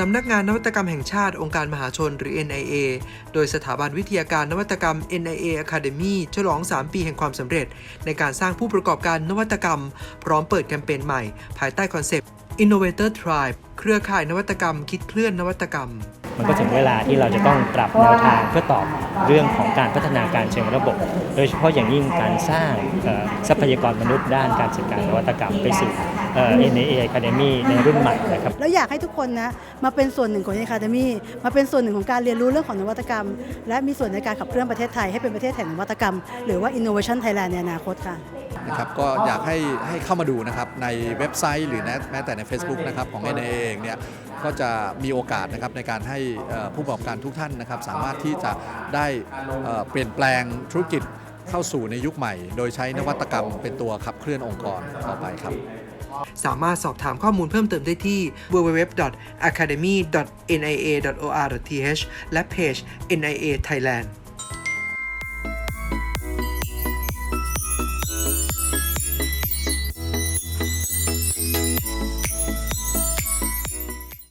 สำนักงานนวัตกรรมแห่งชาติองค์การมหาชนหรือ NIA โดยสถาบันวิทยาการนวัตกรรม NIA Academy ฉลอง 3 ปีแห่งความสำเร็จ ในการสร้างผู้ประกอบการนวัตกรรม พร้อมเปิดแคมเปญใหม่ ภายใต้คอนเซปต์ Innovator Tribe เครือข่ายนวัตกรรม คิดเคลื่อนนวัตกรรม มันก็ถึงเวลาที่เราจะต้องปรับแนวทางเพื่อตอบเรื่องของการพัฒนาการเชิงระบบ โดยเฉพาะอย่างยิ่งการสร้างทรัพยากรมนุษย์ด้านการจัดการนวัตกรรมไปสู่เอ่อ NAA Academy ในรุ่นใหม่นะครับแล้วอยากให้ทุกคนนะมาเป็นส่วนหนึ่งของ Academy มาเป็นส่วนหนึ่งของการเรียนรู้เรื่องของนวัตกรรม และมีส่วนในการขับเคลื่อนประเทศไทยให้เป็นประเทศแห่งนวัตกรรม หรือว่า Innovation Thailand ในอนาคตค่ะนะครับก็อยากให้ให้เข้ามาดูนะครับในเว็บไซต์หรือแม้แต่ใน Facebook นะครับของ NAA เองเนี่ยก็จะมีโอกาสนะครับในการให้ผู้ประกอบการทุกท่านนะครับสามารถที่จะได้เอ่อเปลี่ยนแปลงธุรกิจเข้าสู่ในยุคใหม่ โดยใช้นวัตกรรมเป็นตัวขับเคลื่อนองค์กรต่อไปครับ สามารถสอบถามข้อมูลเพิ่มเติมได้ที่ www.academy.nia.or.th และเพจ NIA Thailand